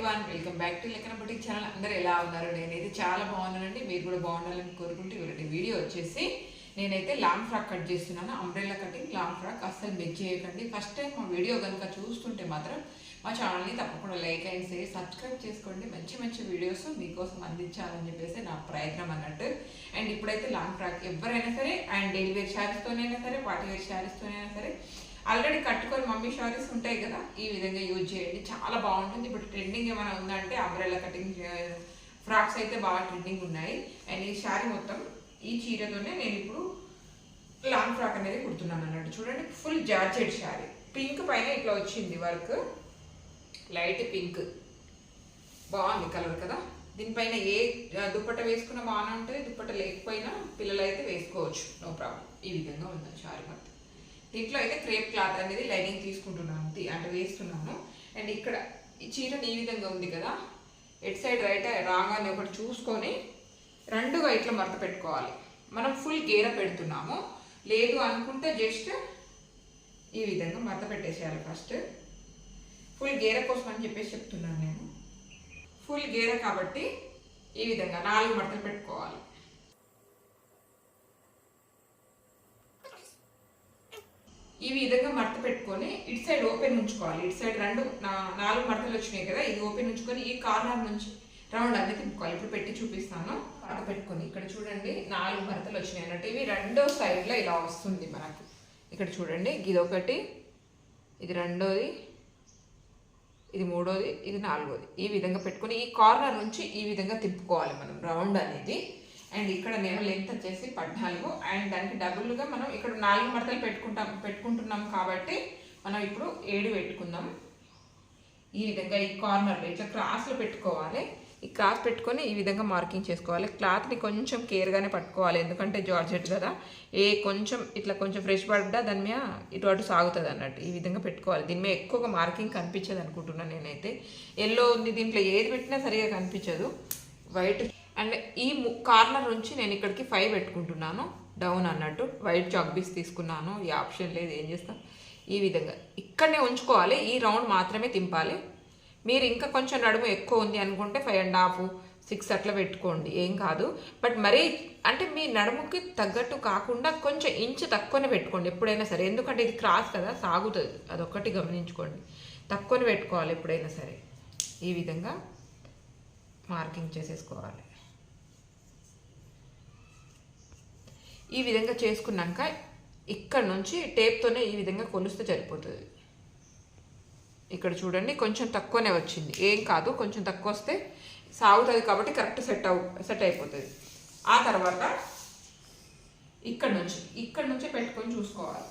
Everyone welcome back to లెక్కన boutique channel అందరూ ఎలా ఉన్నారు? నేనైతే చాలా బాగున్నానండి. మీరు కూడా బాగుండాలని కోరుకుంటూ ఇవాళ వీడియో వచ్చేసి నేనైతే లాంగ్ ఫ్రాక్ కట్ చేస్తున్నాను. Umbrella cutting long frock. అస్సలు మిస్ చేయకండి. ఫస్ట్ టైం మా వీడియో కనుక చూస్తుంటే మాత్రం మా ఛానల్ని తప్పకుండా లైక్ అండ్ షేర్ సబ్స్క్రైబ్ చేసుకోండి. మంచి మంచి వీడియోస్ మీకోసం అందించాలని చెప్పేసి నా ప్రయత్నం అన్నట్టు. అండ్ ఇప్పుడైతే లాంగ్ ఫ్రాక్ ఎవరైనా సరే అండ్ డైలీ వేర్ శారీస్తోనైనా సరే పార్టీ వేర్ శారీస్తోనైనా సరే ఆల్రెడీ కట్టుకొని మమ్మీ షారీస్ ఉంటాయి కదా ఈ విధంగా యూజ్ చేయండి. చాలా బాగుంటుంది. ఇప్పుడు ట్రెండింగ్ ఏమైనా ఉందంటే అంబ్రెల్లా కటింగ్ ఫ్రాక్స్ అయితే బాగా ట్రెండింగ్ ఉన్నాయి. అండ్ ఈ శారీ మొత్తం ఈ చీరతోనే నేను ఇప్పుడు లాంగ్ ఫ్రాక్ అనేది కుడుతున్నాను అన్నట్టు. చూడండి ఫుల్ జార్జెట్ శారీ. పింక్ పైన ఇట్లా వచ్చింది వర్క్ లైట్ పింక్ బాగుంది కలర్ కదా. దీనిపైన ఏ దుప్పట దుప్పట్ట వేసుకున్న బాగానే ఉంటుంది. దుప్పట్ట లేకపోయినా పిల్లలు అయితే వేసుకోవచ్చు. నో ప్రాబ్లం ఈ విధంగా ఉంది శారీ మొత్తం. దీంట్లో అయితే క్రేప్ క్లాత్ అనేది లైనింగ్ తీసుకుంటున్నాను అంటే వేస్తున్నాను. అండ్ ఇక్కడ ఈ చీర ఈ విధంగా ఉంది కదా ఎట్ సైడ్ రైట్ రాంగ్ అని ఒకటి చూసుకొని రెండుగా ఇట్లా మడత పెట్టుకోవాలి. మనం ఫుల్ గేర పెడుతున్నాము. లేదు అనుకుంటే జస్ట్ ఈ విధంగా మడత పెట్టేసేయాలి ఫస్ట్. ఫుల్ గేర కోసం అని చెప్పేసి చెప్తున్నాను నేను. ఫుల్ గేర కాబట్టి ఈ విధంగా నాలుగు మడతలు పెట్టుకోవాలి. ఈ విధంగా మడత పెట్టుకొని ఇటు సైడ్ ఓపెన్ ఉంచుకోవాలి. ఇటు సైడ్ రెండు నాలుగు మడతలు వచ్చినాయి కదా ఇది ఓపెన్ ఉంచుకొని ఈ కార్నర్ నుంచి రౌండ్ అన్ని తిప్పుకోవాలి. ఇప్పుడు పెట్టి చూపిస్తాను. మడత పెట్టుకొని ఇక్కడ చూడండి నాలుగు మడతలు వచ్చినాయి అన్నట్టు. ఇవి రెండో సైడ్లో ఇలా వస్తుంది మనకు. ఇక్కడ చూడండి ఇది ఒకటి ఇది రెండోది ఇది మూడోది ఇది నాలుగోది. ఈ విధంగా పెట్టుకొని ఈ కార్నర్ నుంచి ఈ విధంగా తిప్పుకోవాలి మనం రౌండ్ అనేది. అండ్ ఇక్కడ నేను లెంత్ వచ్చేసి పద్నాలుగు. అండ్ దానికి డబుల్గా మనం ఇక్కడ నాలుగు మడతలు పెట్టుకుంటాం పెట్టుకుంటున్నాం కాబట్టి మనం ఇప్పుడు ఏడు పెట్టుకుందాం. ఈ విధంగా ఈ కార్నర్లో ఇట్లా క్రాస్లో పెట్టుకోవాలి. ఈ క్రాస్ పెట్టుకొని ఈ విధంగా మార్కింగ్ చేసుకోవాలి. క్లాత్ని కొంచెం కేర్గానే పట్టుకోవాలి ఎందుకంటే జార్జెట్ కదా. ఏ కొంచెం ఇట్లా కొంచెం ఫ్రెష్ పడ్డా దాని మీద ఇటు అటు సాగుతుంది అన్నట్టు ఈ విధంగా పెట్టుకోవాలి. దీని మీద ఎక్కువగా మార్కింగ్ కనిపించదు అనుకుంటున్నాను నేనైతే. ఎల్లో ఉంది దీంట్లో ఏది పెట్టినా సరిగా కనిపించదు. వైట్ అండ్ ఈ కార్నర్ నుంచి నేను ఇక్కడికి ఫైవ్ పెట్టుకుంటున్నాను. డౌన్ అన్నట్టు. వైట్ చాక్ బీస్ తీసుకున్నాను. ఈ ఆప్షన్ లేదు. ఏం చేస్తాం? ఈ విధంగా. ఇక్కడనే ఉంచుకోవాలి. ఈ రౌండ్ మాత్రమే తింపాలి. మీరు ఇంకా కొంచెం నడుము ఎక్కువ ఉంది అనుకుంటే ఫైవ్ అండ్ హాఫ్ సిక్స్ అట్లా పెట్టుకోండి. ఏం కాదు. బట్ మరీ అంటే మీ నడుముకి తగ్గట్టు కాకుండా కొంచెం ఇంచు తక్కువనే పెట్టుకోండి. ఎప్పుడైనా సరే. ఎందుకంటే ఇది క్రాస్ కదా సాగుతుంది. అదొక్కటి గమనించుకోండి. తక్కువనే పెట్టుకోవాలి ఎప్పుడైనా సరే. ఈ విధంగా మార్కింగ్ చేసేసుకోవాలి. ఈ విధంగా చేసుకున్నాక ఇక్కడ నుంచి టేప్తోనే ఈ విధంగా కొలుస్తే సరిపోతుంది. ఇక్కడ చూడండి కొంచెం తక్కువనే వచ్చింది. ఏం కాదు కొంచెం తక్కువ వస్తే సాగుతుంది కాబట్టి కరెక్ట్ సెట్ అవు సెట్ అయిపోతుంది. ఆ తర్వాత ఇక్కడ నుంచి ఇక్కడ నుంచి పెట్టుకొని చూసుకోవాలి.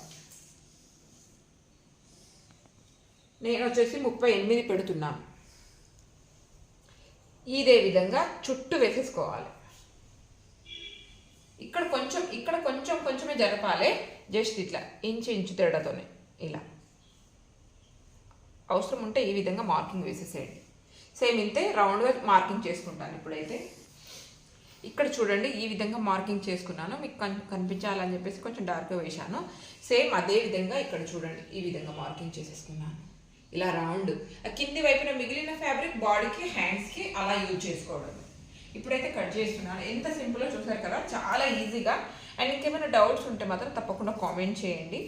నేను వచ్చేసి ముప్పై ఎనిమిది పెడుతున్నాను. ఇదే విధంగా చుట్టూ వేసేసుకోవాలి. ఇక్కడ కొంచెం ఇక్కడ కొంచెం కొంచెమే జరపాలి. జస్ట్ ఇట్లా ఇంచు ఇంచు తేడాతోనే. ఇలా. అవసరం ఉంటే ఈ విధంగా మార్కింగ్ వేసేసేయండి. సేమ్ ఇంతే రౌండ్గా మార్కింగ్ చేసుకుంటాను ఇప్పుడైతే. ఇక్కడ చూడండి ఈ విధంగా మార్కింగ్ చేసుకున్నాను. మీకు కనిపించాలని చెప్పేసి కొంచెం డార్క్గా వేశాను. సేమ్ అదే విధంగా ఇక్కడ చూడండి ఈ విధంగా మార్కింగ్ చేసేసుకున్నాను. ఇలా రౌండ్ ఆ కింది వైపున మిగిలిన ఫ్యాబ్రిక్ బాడీకి హ్యాండ్స్కి అలా యూజ్ చేసుకోవడం ఇప్పుడైతే కట్ చేస్తున్నాను. ఎంత సింపుల్గా చూసారు కదా చాలా ఈజీగా. అండ్ ఇంకేమైనా డౌట్స్ ఉంటే మాత్రం తప్పకుండా కామెంట్ చేయండి.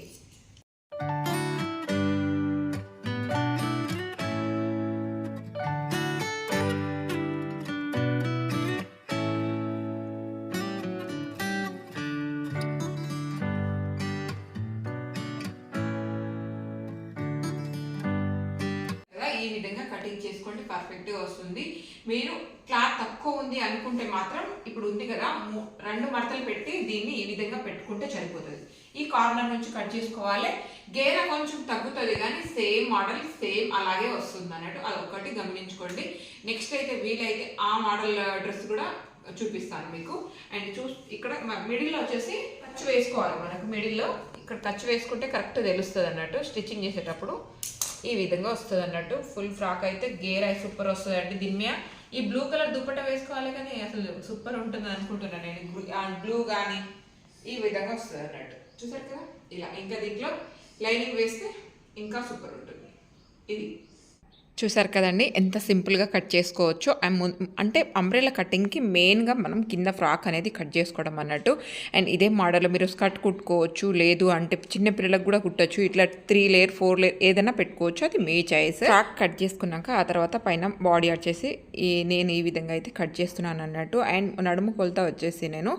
కదా ఈ విధంగా కటింగ్ చేసుకోండి పర్ఫెక్ట్గా వస్తుంది. మీరు క్లాత్ తక్కువ ఉంది అనుకుంటే మాత్రం ఇప్పుడు ఉంది కదా రెండు మడతలు పెట్టి దీన్ని ఈ విధంగా పెట్టుకుంటే సరిపోతుంది. ఈ కార్నర్ నుంచి కట్ చేసుకోవాలి. గేర కొంచెం తగ్గుతుంది కానీ సేమ్ మోడల్ సేమ్ అలాగే వస్తుంది అన్నట్టు అది ఒకటి గమనించుకోండి. నెక్స్ట్ అయితే వీలైతే ఆ మోడల్ డ్రెస్ కూడా చూపిస్తాను మీకు. అండ్ చూ ఇక్కడ మిడిల్లో వచ్చేసి టచ్ వేసుకోవాలి. మనకు మిడిల్లో ఇక్కడ టచ్ వేసుకుంటే కరెక్ట్ తెలుస్తుంది అన్నట్టు. స్టిచ్చింగ్ చేసేటప్పుడు ఈ విధంగా వస్తుంది అన్నట్టు. ఫుల్ ఫ్రాక్ అయితే గేర్ అయి సూపర్ వస్తుంది అండి. దీని మీద ఈ బ్లూ కలర్ దుప్పట వేసుకోవాలి కానీ అసలు సూపర్ ఉంటుంది అనుకుంటున్నాను నేను. బ్లూ కానీ ఈ విధంగా వస్తుంది అన్నట్టు. చూసారు కదా? ఇలా. ఇంకా దీంట్లో లైనింగ్ వేస్తే ఇంకా సూపర్ ఉంటుంది. ఇది. చూసారు కదండి? ఎంత సింపుల్గా కట్ చేసుకోవచ్చు. అండ్ అంటే అంబ్రెలా కటింగ్కి మెయిన్గా మనం కింద ఫ్రాక్ అనేది కట్ చేసుకోవడం అన్నట్టు. అండ్ ఇదే మోడల్లో మీరు స్కర్ట్ కుట్టుకోవచ్చు లేదు అంటే చిన్న పిల్లలకు కూడా కుట్టచ్చు. ఇట్లా త్రీ లేయర్ ఫోర్ లేయర్ ఏదైనా పెట్టుకోవచ్చు. అది మీ చాయిస్. ఫ్రాక్ కట్ చేసుకున్నాక ఆ తర్వాత పైన బాడీ వచ్చేసి ఈ నేను ఈ విధంగా అయితే కట్ చేస్తున్నాను అన్నట్టు. అండ్ నడుము కొలత వచ్చేసి నేను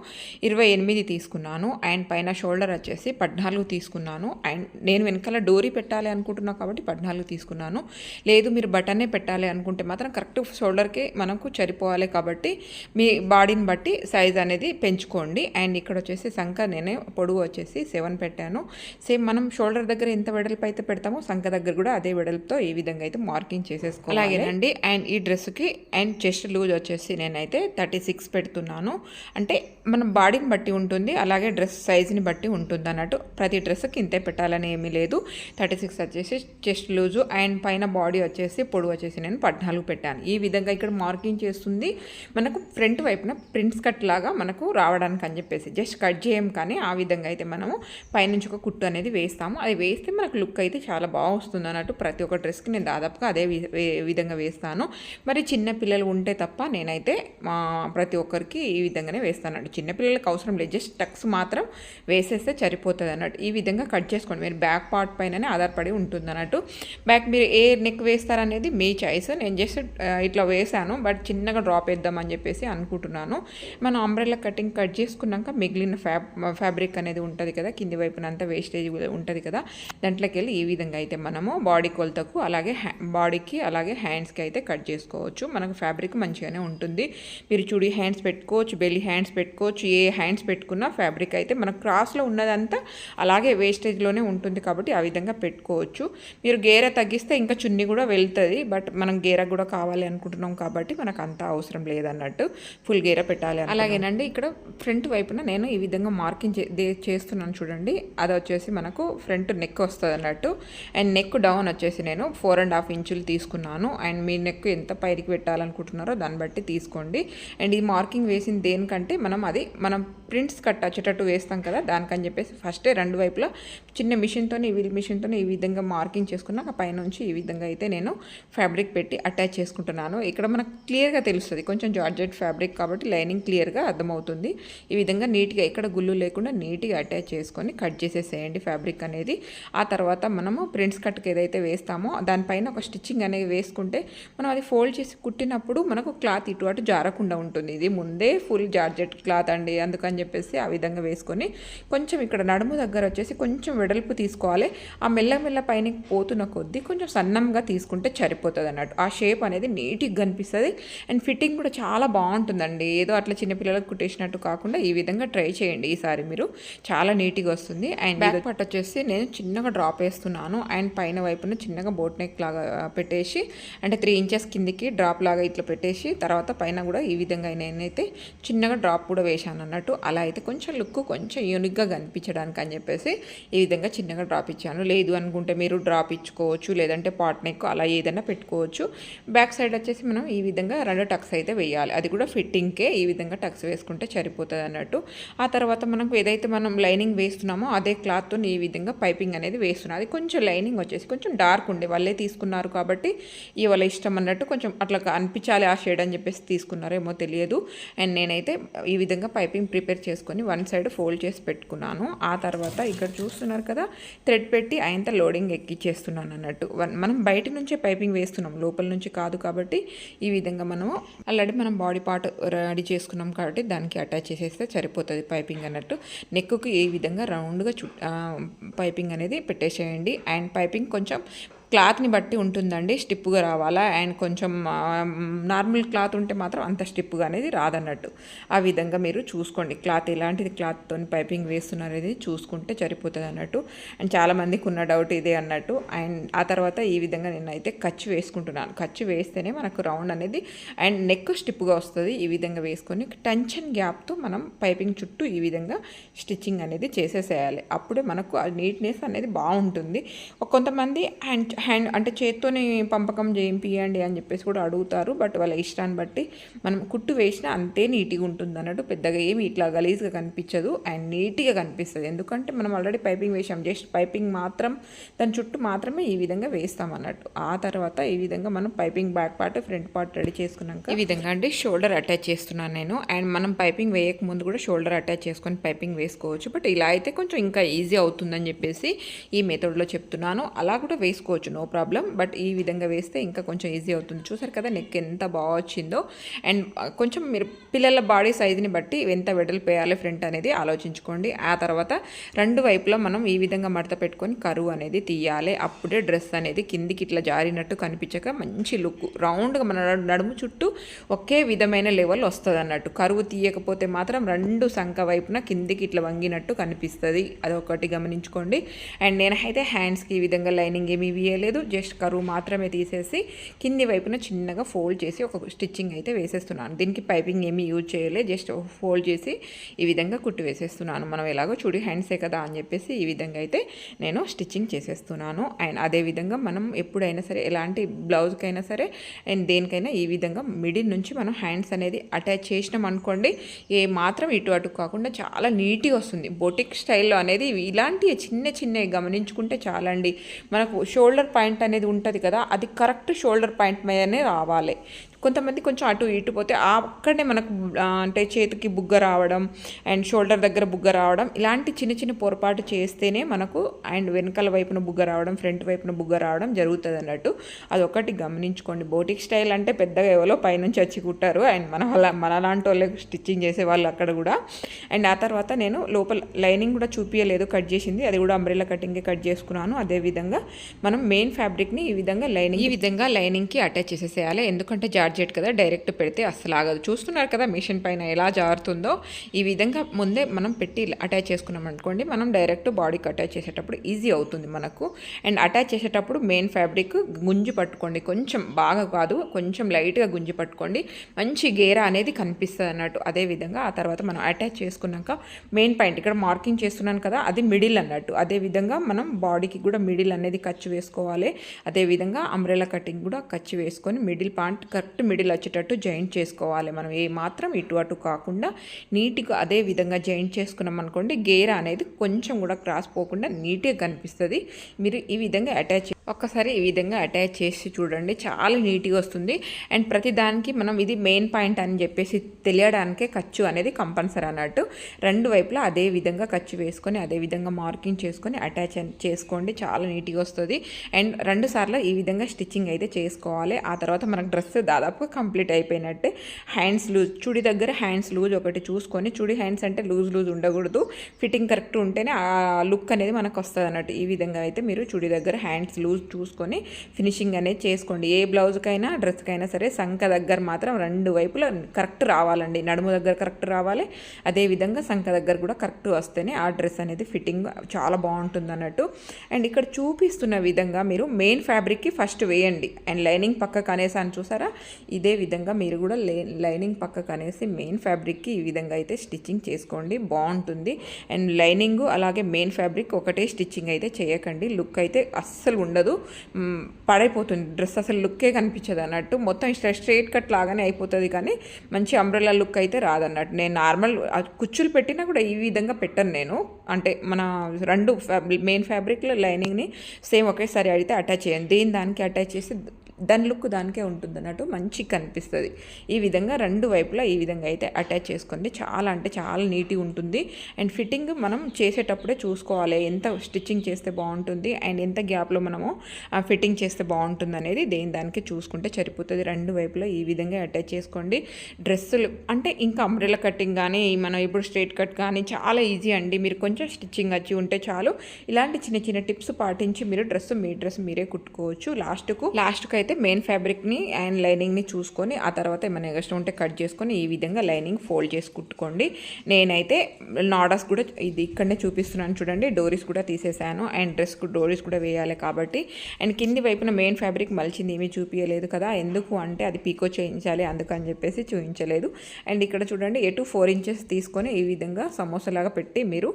ఇరవై ఎనిమిది తీసుకున్నాను. అండ్ పైన షోల్డర్ వచ్చేసి పద్నాలుగు తీసుకున్నాను. అండ్ నేను వెనకాల డోరీ పెట్టాలి అనుకుంటున్నా కాబట్టి పద్నాలుగు తీసుకున్నాను. లేదు మీరు బటనే పెట్టాలి అనుకుంటే మాత్రం కరెక్ట్ షోల్డర్కి మనకు సరిపోవాలి కాబట్టి మీ బాడీని బట్టి సైజ్ అనేది పెంచుకోండి. అండ్ ఇక్కడ వచ్చేసి సంఖ నేనే పొడుగు వచ్చేసి సెవెన్ పెట్టాను. సేమ్ మనం షోల్డర్ దగ్గర ఎంత వెడల్పు అయితే పెడతామో సంఖ దగ్గర కూడా అదే వెడల్పుతో ఈ విధంగా అయితే మార్కింగ్ చేసేసుకోవాలి. అలాగేనండి. అండ్ ఈ డ్రెస్కి అండ్ చెస్ట్ లూజ్ వచ్చేసి నేనైతే థర్టీ సిక్స్ పెడుతున్నాను. అంటే మన బాడీని బట్టి ఉంటుంది అలాగే డ్రెస్ సైజుని బట్టి ఉంటుంది అన్నట్టు ప్రతి డ్రెస్కి ఇంతే పెట్టాలని ఏమీ లేదు. థర్టీ సిక్స్ వచ్చేసి చెస్ట్ లూజు అండ్ పైన బాడీ వచ్చేసి పొడవు వచ్చేసి నేను పద్నాలుగు పెట్టాను. ఈ విధంగా ఇక్కడ మార్కింగ్ చేస్తుంది. మనకు ఫ్రంట్ వైపున ప్రింట్స్ కట్ లాగా మనకు రావడానికి అని చెప్పేసి జస్ట్ కట్ చేయం కానీ ఆ విధంగా అయితే మనము పైనుంచి ఒక కుట్టు అనేది వేస్తాము. అది వేస్తే మనకు లుక్ అయితే చాలా బాగా వస్తుంది అన్నట్టు ప్రతి ఒక్క డ్రెస్కి నేను దాదాపుగా అదే వి- వే- విధంగా వేస్తాను. మరి చిన్న పిల్లలు ఉంటే తప్ప నేనైతే మా ప్రతి ఒక్కరికి ఈ విధంగానే వేస్తాను చిన్నపిల్లలకి అవసరం లేదు. జస్ట్ టక్స్ మాత్రం వేసేస్తే సరిపోతుంది అన్నట్టు ఈ విధంగా కట్ చేసుకోండి. మీరు బ్యాక్ పార్ట్ పైననే ఆధారపడి ఉంటుంది అన్నట్టు బ్యాక్ మీరు ఏ నెక్ వేస్తారనేది మీ చాయిస్. నేను జస్ట్ ఇట్లా వేసాను బట్ చిన్నగా డ్రాప్ వేద్దామని చెప్పేసి అనుకుంటున్నాను. మనం అంబ్రెల్లా కటింగ్ కట్ చేసుకున్నాక మిగిలిన ఫ్యాబ్ ఫ్యాబ్రిక్ అనేది ఉంటుంది కదా. కింది వైపున అంతా వేస్టేజ్ ఉంటుంది కదా. దాంట్లోకి వెళ్ళి ఈ విధంగా అయితే మనము బాడీ కొలతకు అలాగే హ్యా బాడీకి అలాగే హ్యాండ్స్కి అయితే కట్ చేసుకోవచ్చు. మనకు ఫ్యాబ్రిక్ మంచిగానే ఉంటుంది. మీరు చుడి హ్యాండ్స్ పెట్టుకోవచ్చు బెల్లి హ్యాండ్స్ పెట్టుకోవచ్చు ఏ హ్యాండ్స్ పెట్టుకున్నా ఫ్యాబ్రిక్ అయితే మన క్రాస్లో ఉన్నదంతా అలాగే వేస్టేజ్లోనే ఉంటుంది కాబట్టి ఆ విధంగా పెట్టుకోవచ్చు. మీరు గేర తగ్గిస్తే ఇంకా చున్నీ కూడా వెళ్తుంది బట్ మనం గేర కూడా కావాలి అనుకుంటున్నాం కాబట్టి మనకు అంత అవసరం లేదన్నట్టు ఫుల్ గేర పెట్టాలి అలాగేనండి ఇక్కడ ఫ్రంట్ వైపున నేను ఈ విధంగా మార్కింగ్ చే- చేస్తున్నాను చూడండి. అది వచ్చేసి మనకు ఫ్రంట్ నెక్ వస్తుంది అన్నట్టు అండ్ నెక్ డౌన్ వచ్చేసి నేను ఫోర్ అండ్ హాఫ్ ఇంచులు తీసుకున్నాను. అండ్ మీ నెక్ ఎంత పైకి పెట్టాలనుకుంటున్నారో దాన్ని బట్టి తీసుకోండి. అండ్ ఈ మార్కింగ్ వేసింది దేనికంటే మనం అది మనం ప్రింట్స్ కట్ వచ్చేటట్టు వేస్తాం కదా దానికని చెప్పేసి ఫస్టే రెండు వైపులా చిన్న మిషన్తో వీల్ మిషన్తో ఈ విధంగా మార్కింగ్ చేసుకున్నాక పైనుంచి ఈ విధంగా అయితే నేను ఫ్యాబ్రిక్ పెట్టి అటాచ్ చేసుకుంటున్నాను. ఇక్కడ మనకు క్లియర్గా తెలుస్తుంది. కొంచెం జార్జెట్ ఫ్యాబ్రిక్ కాబట్టి లైనింగ్ క్లియర్గా అర్థమవుతుంది. ఈ విధంగా నీట్గా ఎక్కడ గుళ్ళు లేకుండా నీట్గా అటాచ్ చేసుకొని కట్ చేసేసేయండి ఫ్యాబ్రిక్ అనేది. ఆ తర్వాత మనము ప్రింట్స్ కట్కి ఏదైతే వేస్తామో దానిపైన ఒక స్టిచ్చింగ్ అనేది వేసుకుంటే మనం అది ఫోల్డ్ చేసి కుట్టినప్పుడు మనకు క్లాత్ ఇటు అటు జారకుండా ఉంటుంది. ఇది ముందే ఫుల్ జార్జెట్ క్లాత్ అండి. అందుకని చెప్పేసి ఆ విధంగా వేసుకొని కొంచెం ఇక్కడ నడుము దగ్గర వచ్చేసి కొంచెం వెడల్పు తీసుకోవాలి. ఆ మెల్ల మెల్ల పైన పోతున్న కొద్దీ కొంచెం సన్నంగా తీసుకుంటే సరిపోతుంది అన్నట్టు. ఆ షేప్ అనేది నీట్గా కనిపిస్తుంది. అండ్ ఫిట్టింగ్ కూడా చాలా బాగుంటుందండి. ఏదో అట్లా చిన్నపిల్లలకు కుట్టేసినట్టు కాకుండా ఈ విధంగా ట్రై చేయండి ఈసారి మీరు. చాలా నీట్గా వస్తుంది. అండ్ బ్యాక్ పార్ట్ వచ్చేసి నేను చిన్నగా డ్రాప్ వేస్తున్నాను. అండ్ పైన వైపున చిన్నగా బోట్ నెక్ లాగా పెట్టేసి అంటే త్రీ ఇంచెస్ కిందికి డ్రాప్ లాగా ఇట్లా పెట్టేసి తర్వాత పైన కూడా ఈ విధంగా నేనైతే చిన్నగా డ్రాప్ కూడా వేశాను అన్నట్టు. అలా అయితే కొంచెం లుక్ కొంచెం యూనిక్గా కనిపించడానికి అని చెప్పేసి ఈ విధంగా చిన్నగా డ్రాప్ ఇచ్చాను. లేదు అనుకుంటే మీరు డ్రాప్ ఇచ్చుకోవచ్చు లేదంటే పాట్ నెక్ అలా ఏదైనా పెట్టుకోవచ్చు. బ్యాక్ సైడ్ వచ్చేసి మనం ఈ విధంగా రెండు టక్స్ అయితే వేయాలి. అది కూడా ఫిట్టింగ్కే ఈ విధంగా టక్స్ వేసుకుంటే సరిపోతుంది అన్నట్టు. ఆ తర్వాత మనకు ఏదైతే మనం లైనింగ్ వేస్తున్నామో అదే క్లాత్తో ఈ విధంగా పైపింగ్ అనేది వేస్తున్నాం. అది కొంచెం లైనింగ్ వచ్చేసి కొంచెం డార్క్ ఉండే వాళ్ళే తీసుకున్నారు కాబట్టి ఈ వాళ్ళ ఇష్టం అన్నట్టు కొంచెం అట్లా అనిపించాలి ఆ షేడ్ అని చెప్పేసి తీసుకున్నారేమో తెలియదు. అండ్ నేనైతే ఈ విధంగా పైపింగ్ ప్రిపేర్ చేసుకొని వన్ సైడ్ ఫోల్డ్ చేసి పెట్టుకున్నాను. ఆ తర్వాత ఇక్కడ చూస్తున్నారు కదా థ్రెడ్ పెట్టి అయంత లోడింగ్ ఎక్కిచ్చేస్తున్నాను అన్నట్టు. వన్- మనం బయట నుంచే పైపింగ్ వేస్తున్నాం లోపల నుంచి కాదు కాబట్టి ఈ విధంగా మనము ఆల్రెడీ మనం బాడీ పార్ట్ రెడీ చేసుకున్నాం కాబట్టి దానికి అటాచ్ చేసేస్తే సరిపోతుంది పైపింగ్ అన్నట్టు. నెక్కు ఈ విధంగా రౌండ్గా చు పైపింగ్ అనేది పెట్టేసేయండి. అండ్ పైపింగ్ కొంచెం క్లాత్ని బట్టి ఉంటుందండి స్టిప్గా రావాలా? అండ్ కొంచెం నార్మల్ క్లాత్ ఉంటే మాత్రం అంత స్టిప్గా అనేది రాదన్నట్టు. ఆ విధంగా మీరు చూసుకోండి. క్లాత్ ఎలాంటిది క్లాత్తో పైపింగ్ వేస్తున్నారు అనేది చూసుకుంటే సరిపోతుంది అన్నట్టు అండ్ చాలామందికి ఉన్న డౌట్ ఇదే అన్నట్టు. అండ్ ఆ తర్వాత ఈ విధంగా నేనైతే ఖర్చు వేసుకుంటున్నాను. ఖర్చు వేస్తేనే మనకు రౌండ్ అనేది అండ్ నెక్ స్టిప్గా వస్తుంది. ఈ విధంగా వేసుకొని టెన్షన్ గ్యాప్తో మనం పైపింగ్ చుట్టూ ఈ విధంగా స్టిచ్చింగ్ అనేది చేసేసేయాలి. అప్పుడే మనకు ఆ నీట్నెస్ అనేది బాగుంటుంది. కొంతమంది అండ్ హ్యాండ్ అంటే చేత్తోనే పంపకం చేయింపియండి అని చెప్పేసి కూడా అడుగుతారు. బట్ వాళ్ళ ఇష్టాన్ని బట్టి మనం కుట్టు వేసినా అంతే నీట్గా ఉంటుంది అన్నట్టు పెద్దగా ఏమి ఇట్లా గలీజ్గా కనిపించదు అండ్ నీట్గా కనిపిస్తుంది. ఎందుకంటే మనం ఆల్రెడీ పైపింగ్ వేసాం. జస్ట్ పైపింగ్ మాత్రం దాని చుట్టూ మాత్రమే ఈ విధంగా వేస్తాం అన్నట్టు. ఆ తర్వాత ఈ విధంగా మనం piping back part front part ready చేసుకున్నాక ఈ విధంగా అంటే షోల్డర్ అటాచ్ చేస్తున్నాను నేను. అండ్ మనం పైపింగ్ వేయక ముందు కూడా షోల్డర్ అటాచ్ చేసుకొని పైపింగ్ వేసుకోవచ్చు. బట్ ఇలా అయితే కొంచెం ఇంకా ఈజీ అవుతుందని చెప్పేసి ఈ మెథడ్లో చెప్తున్నాను. అలా కూడా వేసుకోవచ్చు. నో ప్రాబ్లం బట్ ఈ విధంగా వేస్తే ఇంకా కొంచెం ఈజీ అవుతుంది. చూసారు కదా నెక్ ఎంత బాగా వచ్చిందో. అండ్ uh, కొంచెం మీరు పిల్లల బాడీ సైజుని బట్టి ఎంత వెడల్పు వేయాలి ఫ్రంట్ అనేది ఆలోచించుకోండి. ఆ తర్వాత రెండు వైపులో మనం ఈ విధంగా మడత పెట్టుకొని కరువు అనేది తీయాలి. అప్పుడే డ్రెస్ అనేది కిందికి ఇట్లా జారినట్టు కనిపించక మంచి లుక్ రౌండ్గా మన నడుము చుట్టూ ఒకే విధమైన లెవెల్ వస్తుంది అన్నట్టు. కరువు తీయకపోతే మాత్రం రెండు సంఖ వైపున కిందికి ఇట్లా వంగినట్టు కనిపిస్తుంది. అదొకటి గమనించుకోండి. అండ్ నేనైతే హ్యాండ్స్కి ఈ విధంగా లైనింగ్ ఏమి చేయలేదు జస్ట్ కరువు మాత్రమే తీసేసి కింది వైపున చిన్నగా ఫోల్డ్ చేసి ఒక స్టిచ్చింగ్ అయితే వేసేస్తున్నాను. దీనికి పైపింగ్ ఏమీ యూజ్ చేయలేదు జస్ట్ ఫోల్డ్ చేసి ఈ విధంగా కుట్టి వేసేస్తున్నాను. మనం ఎలాగో చూడి హ్యాండ్సే కదా అని చెప్పేసి ఈ విధంగా అయితే నేను స్టిచ్చింగ్ చేసేస్తున్నాను. అండ్ అదేవిధంగా మనం ఎప్పుడైనా సరే ఎలాంటి బ్లౌజ్కైనా సరే అండ్ దేనికైనా ఈ విధంగా మిడిల్ నుంచి మనం హ్యాండ్స్ అనేది అటాచ్ చేసినాం అనుకోండి ఏ మాత్రం ఇటు అటు కాకుండా చాలా నీట్గా వస్తుంది. బొటిక్ స్టైల్లో అనేది ఇలాంటి చిన్న చిన్నవి గమనించుకుంటే చాలండి. మనకు షోల్డర్ పాయింట్ అనేది ఉంటుంది కదా అది కరెక్ట్ షోల్డర్ పాయింట్ మీదనే రావాలి. కొంతమంది కొంచెం అటు ఇటు పోతే అక్కడనే మనకు అంటే చేతికి బుగ్గ రావడం అండ్ షోల్డర్ దగ్గర బుగ్గ రావడం ఇలాంటి చిన్న చిన్న పొరపాటు చేస్తేనే మనకు అండ్ వెనకాల వైపున బుగ్గ రావడం ఫ్రంట్ వైపున బుగ్గ రావడం జరుగుతుంది అన్నట్టు. అదొకటి గమనించుకోండి. బోటిక్ స్టైల్ అంటే పెద్దగా ఎవరో పైనుంచి వచ్చి కుట్టారు అండ్ మన వాళ్ళ మన లాంటి వాళ్ళకి స్టిచ్చింగ్ చేసే వాళ్ళు అక్కడ కూడా. అండ్ ఆ తర్వాత నేను లోపల లైనింగ్ కూడా చూపించలేదు కట్ చేసింది. అది కూడా అంబ్రెల్లా కటింగే కట్ చేసుకున్నాను. అదేవిధంగా మనం మెయిన్ ఫ్యాబ్రిక్ని ఈ విధంగా లైనింగ్ ఈ విధంగా లైనింగ్కి అటాచ్ చేసేసేయాలి. ఎందుకంటే జార్ జార్జెట్ కదా డైరెక్ట్ పెడితే అస్సలు ఆగదు. చూస్తున్నారు కదా మిషన్ పైన ఎలా జారుతుందో? ఈ విధంగా ముందే మనం పెట్టి అటాచ్ చేసుకున్నాం అనుకోండి మనం డైరెక్ట్ బాడీకి అటాచ్ చేసేటప్పుడు ఈజీ అవుతుంది మనకు. అండ్ అటాచ్ చేసేటప్పుడు మెయిన్ ఫ్యాబ్రిక్ గుంజి పట్టుకోండి. కొంచెం బాగా కాదు కొంచెం లైట్గా గుంజి పట్టుకోండి. మంచి గేరా అనేది కనిపిస్తుంది అన్నట్టు. అదేవిధంగా ఆ తర్వాత మనం అటాచ్ చేసుకున్నాక మెయిన్ పాయింట్ ఇక్కడ మార్కింగ్ చేస్తున్నాను కదా అది మిడిల్ అన్నట్టు. అదేవిధంగా మనం బాడీకి కూడా మిడిల్ అనేది ఖర్చు వేసుకోవాలి. అదేవిధంగా అంబ్రెలా కటింగ్ కూడా ఖర్చు వేసుకొని మిడిల్ పాయింట్ కరెక్ట్ మిడిల్ వచ్చేటట్టు జాయింట్ చేసుకోవాలి మనం. ఏ మాత్రం ఇటు అటు కాకుండా నీట్గా అదే విధంగా జాయింట్ చేసుకున్నాం అనుకోండి గేర్ అనేది కొంచెం కూడా క్రాస్ పోకుండా నీట్గా కనిపిస్తుంది. మీరు ఈ విధంగా అటాచ్ ఒక్కసారి ఈ విధంగా అటాచ్ చేసి చూడండి. చాలా నీట్గా వస్తుంది. అండ్ ప్రతి దానికి మనం ఇది మెయిన్ పాయింట్ అని చెప్పేసి తెలియడానికే ఖర్చు అనేది కంపల్సరీ అన్నట్టు. రెండు వైపులా అదే విధంగా ఖర్చు వేసుకొని అదే విధంగా మార్కింగ్ చేసుకొని అటాచ్ చేసుకోండి. చాలా నీట్గా వస్తుంది. అండ్ రెండు సార్లు ఈ విధంగా స్టిచ్చింగ్ అయితే చేసుకోవాలి. ఆ తర్వాత మనకు డ్రెస్ దాదాపు కంప్లీట్ అయిపోయినట్టే. హ్యాండ్స్ లూజ్ చుడి దగ్గర హ్యాండ్స్ లూజ్ ఒకటి చూసుకొని చుడి హ్యాండ్స్ అంటే లూజ్ లూజ్ ఉండకూడదు. ఫిట్టింగ్ కరెక్ట్ ఉంటేనే ఆ లుక్ అనేది మనకు వస్తుంది అన్నట్టు. ఈ విధంగా అయితే మీరు చుడి దగ్గర హ్యాండ్స్ లూజ్ చూసుకొని ఫినిషింగ్ అనేది చేసుకోండి. ఏ బ్లౌజ్కైనా డ్రెస్కైనా సరే సంఖ దగ్గర మాత్రం రెండు వైపులా కరెక్ట్ రావాలండి. నడుము దగ్గర కరెక్ట్ రావాలి. అదేవిధంగా సంఖ దగ్గర కూడా కరెక్ట్ వస్తేనే ఆ డ్రెస్ అనేది ఫిట్టింగ్ చాలా బాగుంటుంది అన్నట్టు. అండ్ ఇక్కడ చూపిస్తున్న విధంగా మీరు మెయిన్ ఫ్యాబ్రిక్కి ఫస్ట్ వేయండి. అండ్ లైనింగ్ పక్కకు అనేసాను చూసారా? ఇదే విధంగా మీరు కూడా లైనింగ్ పక్కకు అనేసి మెయిన్ ఫ్యాబ్రిక్కి ఈ విధంగా అయితే స్టిచ్చింగ్ చేసుకోండి. బాగుంటుంది. అండ్ లైనింగ్ అలాగే మెయిన్ ఫ్యాబ్రిక్ ఒకటే స్టిచ్చింగ్ అయితే చేయకండి. లుక్ అయితే అస్సలు ఉండదు. ఉండదు. పడైపోతుంది. డ్రెస్ అసలు లుక్కే కనిపించదు అన్నట్టు. మొత్తం స్ట్రైట్ కట్ లాగానే అయిపోతుంది కానీ మంచి అంబ్రెల్లా లుక్ అయితే రాదన్నట్టు. నేను నార్మల్ కుచ్చులు పెట్టినా కూడా ఈ విధంగా పెట్టను నేను. అంటే మన రెండు మెయిన్ ఫ్యాబ్రిక్లో లైనింగ్ని సేమ్ ఒకేసారి అడిగితే అటాచ్ చేయండి దేని దానికి అటాచ్ చేసి దాని లుక్ దానికే ఉంటుంది అన్నట్టు మంచిగా కనిపిస్తుంది. ఈ విధంగా రెండు వైపులా ఈ విధంగా అయితే అటాచ్ చేసుకోండి చాలా అంటే చాలా నీట్గా ఉంటుంది. అండ్ ఫిట్టింగ్ మనం చేసేటప్పుడే చూసుకోవాలి. ఎంత స్టిచ్చింగ్ చేస్తే బాగుంటుంది అండ్ ఎంత గ్యాప్లో మనము ఫిట్టింగ్ చేస్తే బాగుంటుంది అనేది దేని దానికి చూసుకుంటే సరిపోతుంది. రెండు వైపులా ఈ విధంగా అటాచ్ చేసుకోండి. డ్రెస్సులు అంటే ఇంకా అంబ్రెలా కటింగ్ కానీ మనం ఇప్పుడు స్ట్రైట్ కట్ కానీ చాలా ఈజీ అండి. మీరు కొంచెం స్టిచ్చింగ్ వచ్చి ఉంటే చాలు. ఇలాంటి చిన్న చిన్న టిప్స్ పాటించి మీరు డ్రెస్ మీ డ్రెస్ మీరే కుట్టుకోవచ్చు. లాస్ట్కు లాస్ట్కి అయితే మెయిన్ ఫ్యాబ్రిక్ని అండ్ లైనింగ్ని చూసుకొని ఆ తర్వాత ఏమైనా ఎక్స్ట్రా ఉంటే కట్ చేసుకొని ఈ విధంగా లైనింగ్ ఫోల్డ్ చేసి కుట్టుకోండి. నేనైతే నాడాస్ కూడా ఇది ఇక్కడనే చూపిస్తున్నాను చూడండి డోరీస్ కూడా తీసేసాను అండ్ డ్రెస్ డోరీస్ కూడా వేయాలి కాబట్టి. అండ్ కింది వైపున మెయిన్ ఫ్యాబ్రిక్ మలిచింది ఏమీ చూపించలేదు కదా ఎందుకు అంటే అది పీకో చేయించాలి అందుకని చెప్పేసి చూపించలేదు అండ్ ఇక్కడ చూడండి ఎటు ఫోర్ ఇంచెస్ తీసుకొని ఈ విధంగా సమోసాలాగా పెట్టి మీరు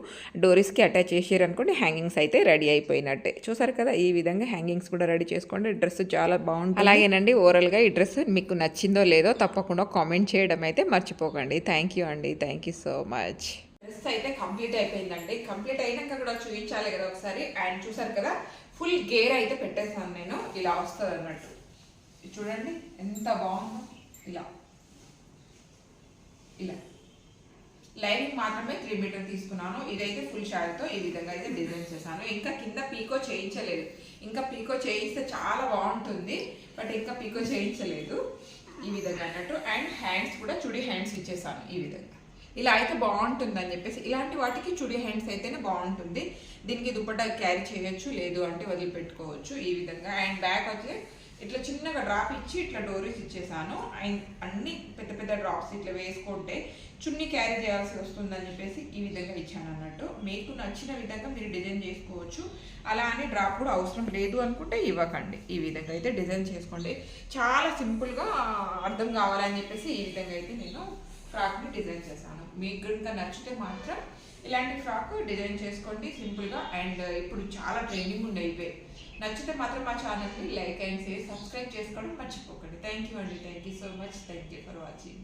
డోరీస్కి అటాచ్ చేసారు అనుకోండి హ్యాంగింగ్స్ అయితే రెడీ అయిపోయినట్టే. చూసారు కదా ఈ విధంగా హ్యాంగింగ్స్ కూడా రెడీ చేసుకోండి. డ్రెస్ చాలా బాగుంటుంది. అలాగేనండి ఓవరాల్గా ఈ డ్రెస్ మీకు నచ్చిందో లేదో తప్పకుండా కామెంట్ చేయడం అయితే మర్చిపోకండి. థ్యాంక్ యూ అండి. Thank you so much. Dress అయితే కంప్లీట్ అయిపోయిందండి. కంప్లీట్ అయినాక కూడా చూపించాలి కదా ఒకసారి. అండ్ చూసారు కదా ఫుల్ గేర్ అయితే పెట్టేసాను నేను. ఇలా వస్తుంది అన్నట్టు. చూడండి ఎంత బాగుందో. ఇలా. ఇలా. లైనింగ్ మాత్రమే త్రీ మీటర్ తీసుకున్నాను. ఇదైతే ఫుల్ షార్ట్తో ఈ విధంగా అయితే డిజైన్ చేశాను. ఇంకా కింద పీకో చేయించలేదు. ఇంకా పీకో చేయిస్తే చాలా బాగుంటుంది. బట్ ఇంకా పీకో చేయించలేదు. ఈ విధంగా అన్నట్టు. అండ్ హ్యాండ్స్ కూడా చుడి హ్యాండ్స్ ఇచ్చేసాను ఈ విధంగా. ఇలా అయితే బాగుంటుంది అని చెప్పేసి. ఇలాంటి వాటికి చుడి హ్యాండ్స్ అయితేనే బాగుంటుంది. దీనికి దుపట్టా క్యారీ చేయొచ్చు లేదు అంటే వదిలిపెట్టుకోవచ్చు ఈ విధంగా. అండ్ బ్యాక్ వచ్చి ఇట్లా చిన్నగా డ్రాప్ ఇచ్చి ఇట్లా డోరీస్ ఇచ్చేసాను. అండ్ అన్ని పెద్ద పెద్ద డ్రాప్స్ ఇట్లా వేసుకుంటే చున్నీ క్యారీ చేయాల్సి వస్తుందని చెప్పేసి ఈ విధంగా ఇచ్చాను అన్నట్టు. మీకు నచ్చిన విధంగా మీరు డిజైన్ చేసుకోవచ్చు. అలా అని డ్రాప్ కూడా అవసరం లేదు అనుకుంటే ఇవ్వకండి. ఈ విధంగా అయితే డిజైన్ చేసుకోండి. చాలా సింపుల్గా అర్థం కావాలని చెప్పేసి ఈ విధంగా అయితే నేను ఫ్రాక్ని డిజైన్ చేశాను. మీకు కనుక నచ్చితే మాత్రం ఇలాంటి ఫ్రాక్ డిజైన్ చేసుకోండి సింపుల్గా. అండ్ ఇప్పుడు చాలా ట్రెండింగ్ ఉండే ఇవే. నచ్చితే మాత్రం మా ఛానల్ని లైక్ అండ్ షేర్ సబ్స్క్రైబ్ చేసుకోవడం మర్చిపోకండి. థ్యాంక్ యూ అండి. Thank you so much thank you for watching